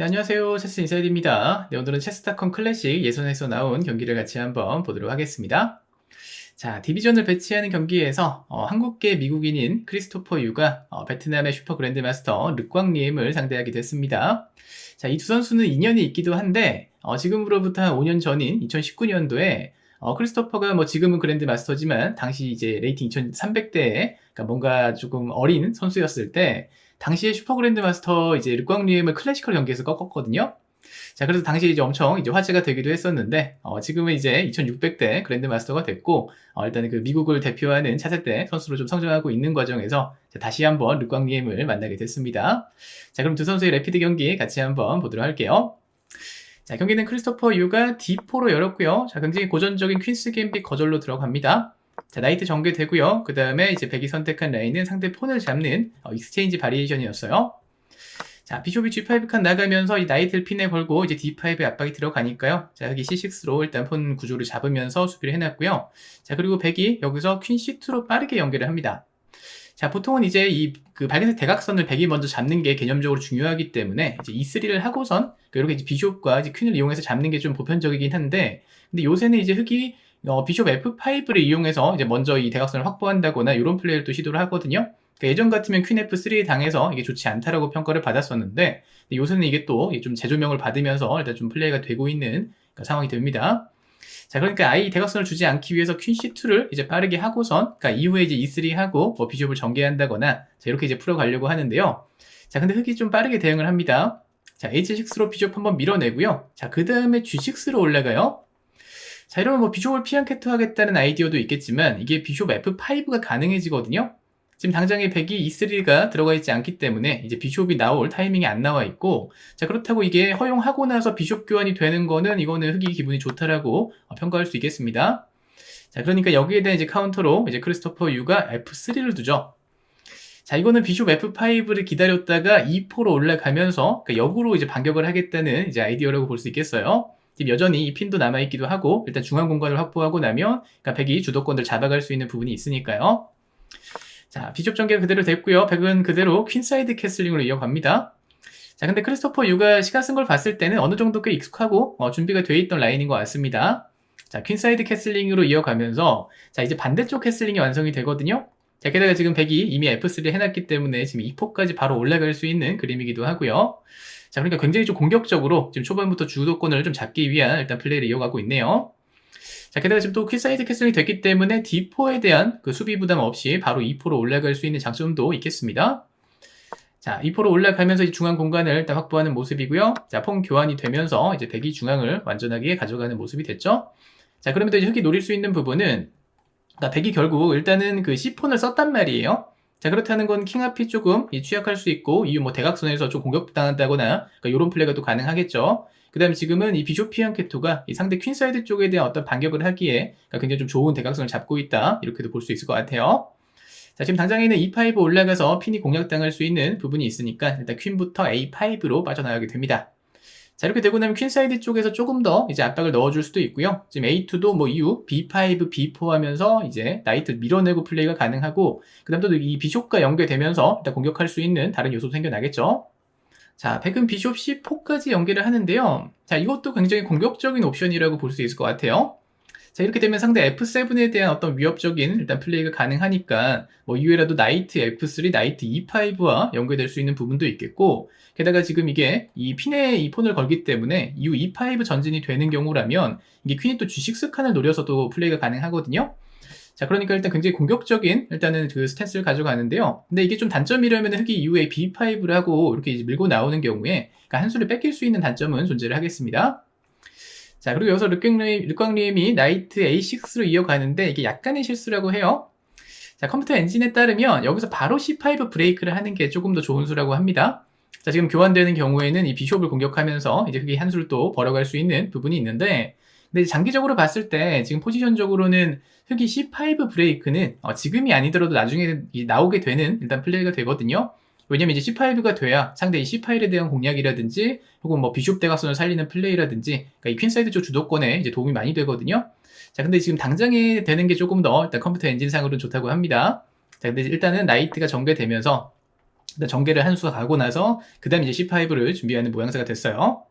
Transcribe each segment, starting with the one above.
네, 안녕하세요. 체스 인사이드입니다. 네, 오늘은 체스닷컴 클래식 예선에서 나온 경기를 같이 한번 보도록 하겠습니다. 자, 디비전을 배치하는 경기에서 어, 한국계 미국인인 크리스토퍼 유가 어, 베트남의 슈퍼 그랜드마스터 르광 리엠을 상대하게 됐습니다. 자, 이 두 선수는 인연이 있기도 한데 어, 지금으로부터 한 5년 전인 2019년도에 어, 크리스토퍼가 뭐 지금은 그랜드 마스터지만 당시 이제 레이팅 2300대에 그러니까 뭔가 조금 어린 선수였을 때 당시에 슈퍼 그랜드 마스터 이제 르광리엠을 클래시컬 경기에서 꺾었거든요. 자, 그래서 당시에 이제 엄청 이제 화제가 되기도 했었는데, 어, 지금은 이제 2600대 그랜드 마스터가 됐고, 어, 일단은 그 미국을 대표하는 차세대 선수로 좀 성장하고 있는 과정에서 다시 한번 르광리엠을 만나게 됐습니다. 자, 그럼 두 선수의 래피드 경기 같이 한번 보도록 할게요. 자, 경기는 크리스토퍼 유가 D4로 열었고요. 자, 굉장히 고전적인 퀸스 갬빗 거절로 들어갑니다. 자, 나이트 전개되고요. 그 다음에 이제 백이 선택한 라인은 상대 폰을 잡는 어, 익스체인지 바리에이션이었어요. 자, 비숍이 G5 칸 나가면서 이 나이트를 핀에 걸고 이제 D5에 압박이 들어가니까요. 자, 여기 C6로 일단 폰 구조를 잡으면서 수비를 해놨고요. 자, 그리고 백이 여기서 퀸 C2로 빠르게 연결을 합니다. 자, 보통은 이제 이 그 밝은색 대각선을 백이 먼저 잡는 게 개념적으로 중요하기 때문에 이제 E3를 하고선 이렇게 이제 비숍과 이제 퀸을 이용해서 잡는 게 좀 보편적이긴 한데 근데 요새는 이제 흑이 어, 비숍 F5를 이용해서 이제 먼저 이 대각선을 확보한다거나 이런 플레이를 또 시도를 하거든요. 그러니까 예전 같으면 퀸 F3 당해서 이게 좋지 않다라고 평가를 받았었는데 요새는 이게 또 좀 재조명을 받으면서 일단 좀 플레이가 되고 있는 그러니까 상황이 됩니다. 자, 그러니까 아이 대각선을 주지 않기 위해서 퀸 C2를 이제 빠르게 하고선, 그러니까 이후에 이제 E3 하고 뭐 비숍을 전개한다거나, 자, 이렇게 이제 풀어가려고 하는데요. 자, 근데 흑이 좀 빠르게 대응을 합니다. 자, H6로 비숍 한번 밀어내고요. 자, 그 다음에 G6로 올라가요. 자, 이러면 뭐 비숍을 피안캐트 하겠다는 아이디어도 있겠지만, 이게 비숍 F5가 가능해지거든요. 지금 당장에 백이 E3가 들어가 있지 않기 때문에 이제 비숍이 나올 타이밍이 안 나와 있고 자 그렇다고 이게 허용하고 나서 비숍 교환이 되는 거는 이거는 흑이 기분이 좋다라고 어, 평가할 수 있겠습니다. 자 그러니까 여기에 대한 이제 카운터로 이제 크리스토퍼 유가 F3를 두죠. 자 이거는 비숍 F5를 기다렸다가 E4로 올라가면서 그러니까 역으로 이제 반격을 하겠다는 이제 아이디어라고 볼 수 있겠어요. 지금 여전히 이 핀도 남아있기도 하고 일단 중앙 공간을 확보하고 나면 그러니까 백이 주도권을 잡아갈 수 있는 부분이 있으니까요. 자, 비숍 전개 그대로 됐고요. 백은 그대로 퀸사이드 캐슬링으로 이어갑니다. 자, 근데 크리스토퍼 유가 시간 쓴 걸 봤을 때는 어느 정도 꽤 익숙하고 어, 준비가 돼 있던 라인인 것 같습니다. 자, 퀸사이드 캐슬링으로 이어가면서 자, 이제 반대쪽 캐슬링이 완성이 되거든요. 자, 게다가 지금 백이 이미 F3 해놨기 때문에 지금 2포까지 바로 올라갈 수 있는 그림이기도 하고요. 자, 그러니까 굉장히 좀 공격적으로 지금 초반부터 주도권을 좀 잡기 위한 일단 플레이를 이어가고 있네요. 자, 게다가 지금 또 퀴사이드 캐슬링이 됐기 때문에 D4에 대한 그 수비 부담 없이 바로 2포로 올라갈 수 있는 장점도 있겠습니다. 자, 2포로 올라가면서 이 중앙 공간을 일단 확보하는 모습이고요. 자, 폰 교환이 되면서 이제 백이 중앙을 완전하게 가져가는 모습이 됐죠. 자, 그러면 또 이제 흑이 노릴 수 있는 부분은 그러니까 백이 결국 일단은 그 C폰을 썼단 말이에요. 자, 그렇다는 건 킹앞이 조금 취약할 수 있고, 이후 뭐 대각선에서 좀 공격당한다거나, 그러니까 이런 플레이가 또 가능하겠죠. 그 다음에 지금은 이 비쇼피안 캐토가 이 상대 퀸사이드 쪽에 대한 어떤 반격을 하기에 그러니까 굉장히 좀 좋은 대각선을 잡고 있다. 이렇게도 볼 수 있을 것 같아요. 자, 지금 당장에는 E5 올라가서 핀이 공략당할 수 있는 부분이 있으니까 일단 퀸부터 A5로 빠져나가게 됩니다. 자, 이렇게 되고 나면 퀸사이드 쪽에서 조금 더 이제 압박을 넣어줄 수도 있고요. 지금 A2도 뭐 이후 B5, B4 하면서 이제 나이트 밀어내고 플레이가 가능하고, 그 다음 또 이 비숍과 연계되면서 일단 공격할 수 있는 다른 요소도 생겨나겠죠. 자, 백은 비숍 C4까지 연계를 하는데요. 자, 이것도 굉장히 공격적인 옵션이라고 볼 수 있을 것 같아요. 자, 이렇게 되면 상대 F7에 대한 어떤 위협적인 일단 플레이가 가능하니까 뭐 이외라도 나이트 F3, 나이트 E5와 연결될 수 있는 부분도 있겠고 게다가 지금 이게 이 핀에 이 폰을 걸기 때문에 이후 E5 전진이 되는 경우라면 이게 퀸이 또 G6 칸을 노려서도 플레이가 가능하거든요. 자, 그러니까 일단 굉장히 공격적인 일단은 그 스탠스를 가져가는데요. 근데 이게 좀 단점이라면 흑이 이후에 B5를 하고 이렇게 밀고 나오는 경우에 그러니까 한 수를 뺏길 수 있는 단점은 존재를 하겠습니다. 자, 그리고 여기서 르광리엠이 나이트 A6로 이어가는데 이게 약간의 실수라고 해요. 자, 컴퓨터 엔진에 따르면 여기서 바로 C5 브레이크를 하는 게 조금 더 좋은 수라고 합니다. 자, 지금 교환되는 경우에는 이 비숍을 공격하면서 이제 그게 한 수를 또 벌어갈 수 있는 부분이 있는데 근데 장기적으로 봤을 때 지금 포지션적으로는 흑이 C5 브레이크는 어, 지금이 아니더라도 나중에 나오게 되는 일단 플레이가 되거든요. 왜냐면 이제 C5가 돼야 상대 이 C8에 대한 공략이라든지 혹은 뭐 비숍 대각선을 살리는 플레이라든지 그러니까 이 퀸사이드 쪽 주도권에 이제 도움이 많이 되거든요. 자, 근데 지금 당장에 되는 게 조금 더 일단 컴퓨터 엔진상으로는 좋다고 합니다. 자, 근데 일단은 나이트가 전개되면서 일단 전개를 한 수가 가고 나서 그 다음 이제 C5를 준비하는 모양새가 됐어요.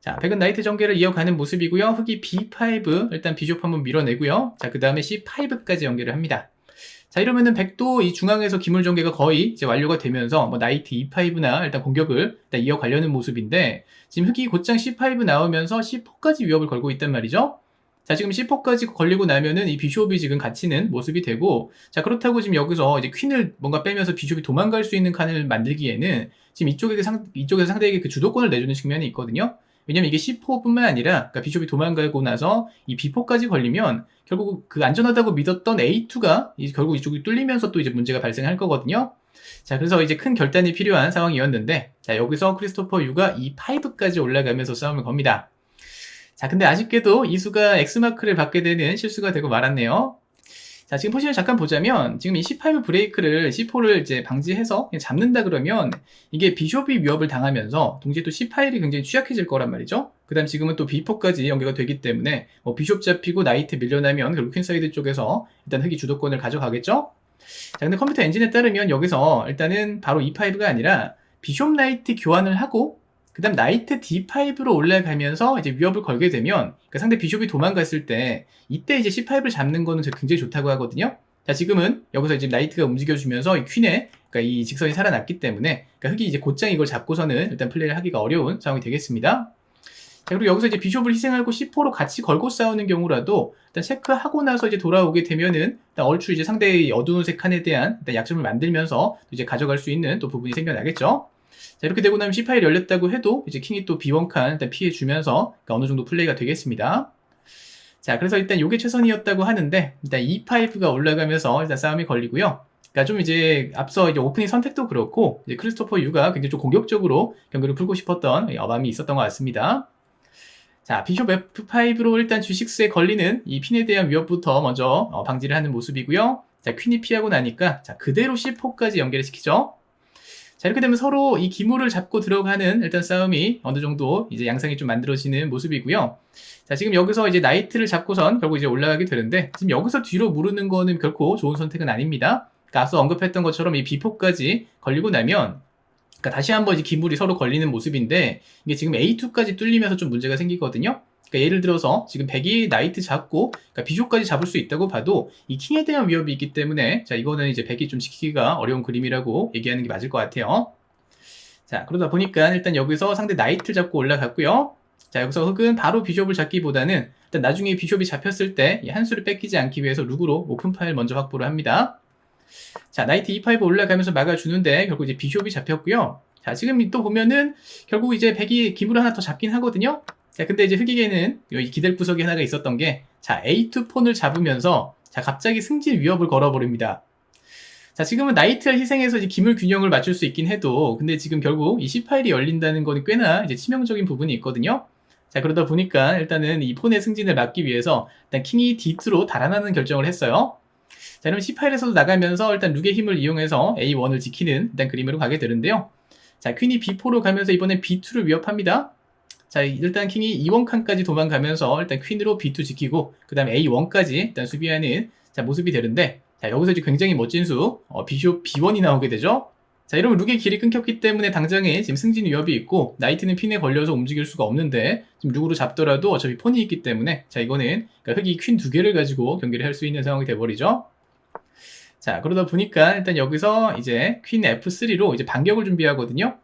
자, 백은 나이트 전개를 이어가는 모습이고요. 흑이 B5 일단 비숍 한번 밀어내고요. 자, 그 다음에 C5까지 연결을 합니다. 자, 이러면은 백도 이 중앙에서 기물 전개가 거의 이제 완료가 되면서 뭐 나이트 E5나 일단 공격을 일단 이어가려는 모습인데 지금 흑이 곧장 C5 나오면서 C4까지 위협을 걸고 있단 말이죠. 자, 지금 C4까지 걸리고 나면은 이 비숍이 지금 갇히는 모습이 되고, 자, 그렇다고 지금 여기서 이제 퀸을 뭔가 빼면서 비숍이 도망갈 수 있는 칸을 만들기에는 지금 이쪽에게 상, 이쪽에서 상대에게 그 주도권을 내주는 측면이 있거든요. 왜냐면 이게 C4뿐만 아니라, 그러니까 비숍이 도망가고 나서 이 B4까지 걸리면 결국 그 안전하다고 믿었던 A2가 결국 이쪽이 뚫리면서 또 이제 문제가 발생할 거거든요. 자, 그래서 이제 큰 결단이 필요한 상황이었는데, 자, 여기서 크리스토퍼 유가 이 5까지 올라가면서 싸움을 겁니다. 자, 근데 아쉽게도 이수가 X마크를 받게 되는 실수가 되고 말았네요. 자, 지금 포지션을 잠깐 보자면, 지금 이 C5 브레이크를 C4를 이제 방지해서 잡는다 그러면, 이게 비숍이 위협을 당하면서, 동시에 또 C8이 굉장히 취약해질 거란 말이죠. 그 다음 지금은 또 B4까지 연계가 되기 때문에, 뭐 비숍 잡히고 나이트 밀려나면, 결국 퀸사이드 쪽에서 일단 흑이 주도권을 가져가겠죠? 자, 근데 컴퓨터 엔진에 따르면 여기서 일단은 바로 E5가 아니라, 비숍 나이트 교환을 하고, 그 다음 나이트 D5로 올라가면서 이제 위협을 걸게 되면 그러니까 상대 비숍이 도망갔을 때 이때 이제 C5을 잡는 거는 굉장히 좋다고 하거든요. 자 지금은 여기서 이제 나이트가 움직여주면서 이 퀸의 그러니까 이 직선이 살아났기 때문에 그러니까 흑이 이제 곧장 이걸 잡고서는 일단 플레이를 하기가 어려운 상황이 되겠습니다. 자, 그리고 여기서 이제 비숍을 희생하고 C4로 같이 걸고 싸우는 경우라도 일단 체크하고 나서 이제 돌아오게 되면은 일단 얼추 이제 상대의 어두운 색 칸에 대한 약점을 만들면서 이제 가져갈 수 있는 또 부분이 생겨나겠죠. 자, 이렇게 되고 나면 C 파일이 열렸다고 해도 이제 킹이 또 B1 칸 일단 피해 주면서 그러니까 어느 정도 플레이가 되겠습니다. 자, 그래서 일단 이게 최선이었다고 하는데 일단 E5가 올라가면서 일단 싸움이 걸리고요. 그러니까 좀 이제 앞서 이제 오프닝 선택도 그렇고 이제 크리스토퍼 유가 굉장히 좀 공격적으로 경기를 풀고 싶었던 어감이 있었던 것 같습니다. 자, 비숍 F5로 일단 G6에 걸리는 이 핀에 대한 위협부터 먼저 어, 방지를 하는 모습이고요. 자, 퀸이 피하고 나니까 자, 그대로 C4까지 연결을 시키죠. 자, 이렇게 되면 서로 이 기물을 잡고 들어가는 일단 싸움이 어느 정도 이제 양상이 좀 만들어지는 모습이고요. 자, 지금 여기서 이제 나이트를 잡고선 결국 이제 올라가게 되는데, 지금 여기서 뒤로 무르는 거는 결코 좋은 선택은 아닙니다. 그러니까 앞서 언급했던 것처럼 이 비포까지 걸리고 나면, 그러니까 다시 한번 이제 기물이 서로 걸리는 모습인데, 이게 지금 A2까지 뚫리면서 좀 문제가 생기거든요. 그러니까 예를 들어서 지금 백이 나이트 잡고 그러니까 비숍까지 잡을 수 있다고 봐도 이 킹에 대한 위협이 있기 때문에 자 이거는 이제 백이 좀 지키기가 어려운 그림이라고 얘기하는 게 맞을 것 같아요. 자 그러다 보니까 일단 여기서 상대 나이트를 잡고 올라갔고요. 자 여기서 흑은 바로 비숍을 잡기보다는 일단 나중에 비숍이 잡혔을 때이한 수를 뺏기지 않기 위해서 룩으로 오픈 파일 먼저 확보를 합니다. 자 나이트 E5 올라가면서 막아주는데 결국 이제 비숍이 잡혔고요. 자 지금 또 보면은 결국 이제 백이 기물 하나 더 잡긴 하거든요. 자, 근데 이제 흑익에는 여기 기댈 구석이 하나가 있었던 게, 자, A2 폰을 잡으면서, 자, 갑자기 승진 위협을 걸어버립니다. 자, 지금은 나이트를 희생해서 이제 기물 균형을 맞출 수 있긴 해도, 근데 지금 결국 이 C 파일이 열린다는 건 꽤나 이제 치명적인 부분이 있거든요. 자, 그러다 보니까 일단은 이 폰의 승진을 막기 위해서 일단 킹이 D2로 달아나는 결정을 했어요. 자, 그럼 C 파일에서도 나가면서 일단 룩의 힘을 이용해서 A1을 지키는 일단 그림으로 가게 되는데요. 자, 퀸이 B4로 가면서 이번엔 B2를 위협합니다. 자, 일단 킹이 E1 칸까지 도망가면서 일단 퀸으로 B2 지키고 그 다음에 A1까지 일단 수비하는 자, 모습이 되는데 자, 여기서 이제 굉장히 멋진 수 어, 비숍 B1이 나오게 되죠. 자, 이러면 룩의 길이 끊겼기 때문에 당장에 지금 승진 위협이 있고 나이트는 핀에 걸려서 움직일 수가 없는데 지금 룩으로 잡더라도 어차피 폰이 있기 때문에 자, 이거는 그러니까 흑이 퀸 두 개를 가지고 경기를 할 수 있는 상황이 돼버리죠. 자, 그러다 보니까 일단 여기서 이제 퀸 F3로 이제 반격을 준비하거든요.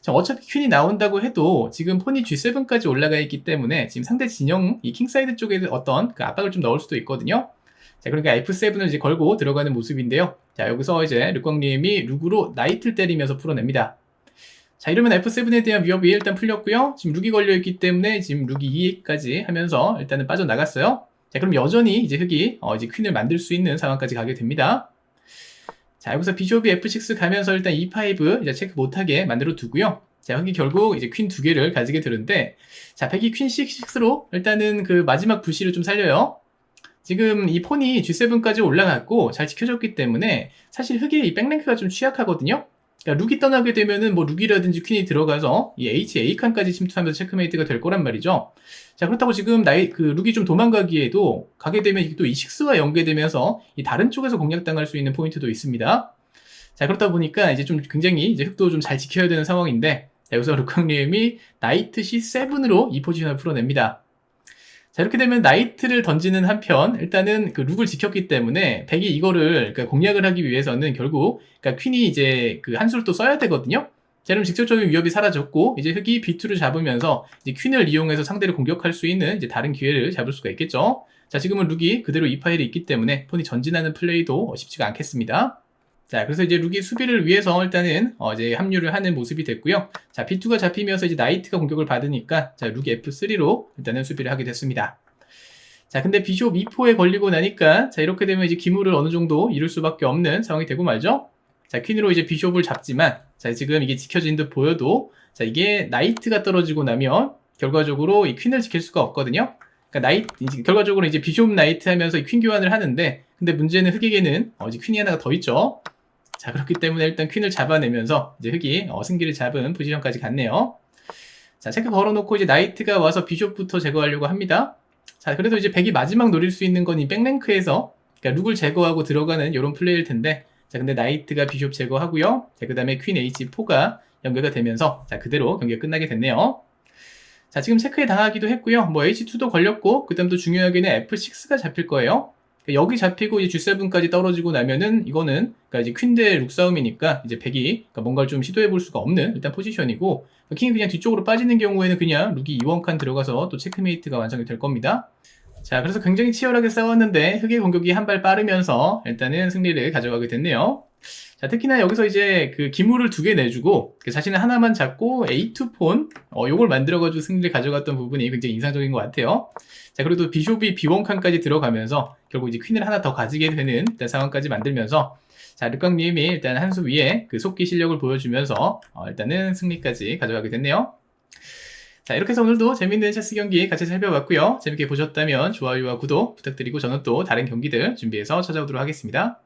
자, 어차피 퀸이 나온다고 해도 지금 폰이 G7까지 올라가 있기 때문에 지금 상대 진영 이 킹사이드 쪽에 어떤 그 압박을 좀 넣을 수도 있거든요. 자, 그러니까 F7을 이제 걸고 들어가는 모습인데요. 자, 여기서 이제 르광님이 룩으로 나이트를 때리면서 풀어냅니다. 자, 이러면 F7에 대한 위협이 일단 풀렸고요. 지금 룩이 걸려있기 때문에 지금 룩이 2까지 하면서 일단은 빠져나갔어요. 자, 그럼 여전히 이제 흑이 어, 이제 퀸을 만들 수 있는 상황까지 가게 됩니다. 자, 여기서 비숍이 F6 가면서 일단 E5 이제 체크 못하게 만들어 두고요. 자, 여기 결국 이제 퀸 두 개를 가지게 되는데, 자, 백이 퀸 C6로 일단은 그 마지막 불씨를 좀 살려요. 지금 이 폰이 G7까지 올라갔고 잘 지켜졌기 때문에 사실 흑의 이 백랭크가 좀 취약하거든요. 그러니까 룩이 떠나게 되면은 뭐 룩이라든지 퀸이 들어가서 이 HA 칸까지 침투하면서 체크메이트가 될 거란 말이죠. 자 그렇다고 지금 나이 그 룩이 좀 도망가기에도 가게 되면 또이 식스와 연계되면서 이 다른 쪽에서 공략당할 수 있는 포인트도 있습니다. 자, 그렇다 보니까 이제 좀 굉장히 이제 흑도 좀 잘 지켜야 되는 상황인데, 자, 여기서 룩강님이 나이트 C7으로 이 포지션을 풀어냅니다. 자, 이렇게 되면 나이트를 던지는 한편, 일단은 그 룩을 지켰기 때문에, 백이 이거를 그러니까 공략을 하기 위해서는 결국, 그러니까 퀸이 이제 그 한수를 또 써야 되거든요? 자, 그럼 직접적인 위협이 사라졌고, 이제 흑이 B2를 잡으면서, 이제 퀸을 이용해서 상대를 공격할 수 있는 이제 다른 기회를 잡을 수가 있겠죠? 자, 지금은 룩이 그대로 이 파일에 있기 때문에, 폰이 전진하는 플레이도 쉽지가 않겠습니다. 자, 그래서 이제 룩이 수비를 위해서 일단은 어 이제 합류를 하는 모습이 됐고요. 자, B2가 잡히면서 이제 나이트가 공격을 받으니까 자, 룩이 F3로 일단은 수비를 하게 됐습니다. 자, 근데 비숍 E4에 걸리고 나니까 자, 이렇게 되면 이제 기물을 어느 정도 잃을 수밖에 없는 상황이 되고 말죠. 자, 퀸으로 이제 비숍을 잡지만 자, 지금 이게 지켜진 듯 보여도 자, 이게 나이트가 떨어지고 나면 결과적으로 이 퀸을 지킬 수가 없거든요. 그러니까 나이트 결과적으로 이제 비숍 나이트 하면서 이퀸 교환을 하는데 근데 문제는 흑에게는 어, 이제 퀸이 하나가 더 있죠. 자, 그렇기 때문에 일단 퀸을 잡아내면서 이제 흑이 어, 승기를 잡은 포지션까지 갔네요. 자, 체크 걸어놓고 이제 나이트가 와서 비숍부터 제거하려고 합니다. 자, 그래도 이제 백이 마지막 노릴 수 있는 건 이 백랭크에서 그러니까 룩을 제거하고 들어가는 이런 플레이일 텐데 자, 근데 나이트가 비숍 제거하고요. 자, 그 다음에 퀸 H4가 연결가 되면서 자, 그대로 경기가 끝나게 됐네요. 자, 지금 체크에 당하기도 했고요. 뭐 H2도 걸렸고 그 다음 또 중요하게는 F6가 잡힐 거예요. 그러니까 여기 잡히고 이제 G7까지 떨어지고 나면은 이거는 그러니까 이제 퀸 대 룩 싸움이니까 이제 백이 그러니까 뭔가를 좀 시도해 볼 수가 없는 일단 포지션이고 킹이 그냥 뒤쪽으로 빠지는 경우에는 그냥 룩이 2원칸 들어가서 또 체크메이트가 완성이 될 겁니다. 자, 그래서 굉장히 치열하게 싸웠는데 흑의 공격이 한 발 빠르면서 일단은 승리를 가져가게 됐네요. 자, 특히나 여기서 이제 그 기물을 두 개 내주고 그 자신은 하나만 잡고 A2 폰, 어, 요걸 만들어가지고 승리를 가져갔던 부분이 굉장히 인상적인 것 같아요. 자, 그래도 비숍이 B1 칸까지 들어가면서 결국 이제 퀸을 하나 더 가지게 되는 일단 상황까지 만들면서 자, 르깡님이 일단 한 수 위에 그 속기 실력을 보여주면서 어, 일단은 승리까지 가져가게 됐네요. 자, 이렇게 해서 오늘도 재밌는 체스 경기 같이 살펴봤고요. 재밌게 보셨다면 좋아요와 구독 부탁드리고 저는 또 다른 경기들 준비해서 찾아오도록 하겠습니다.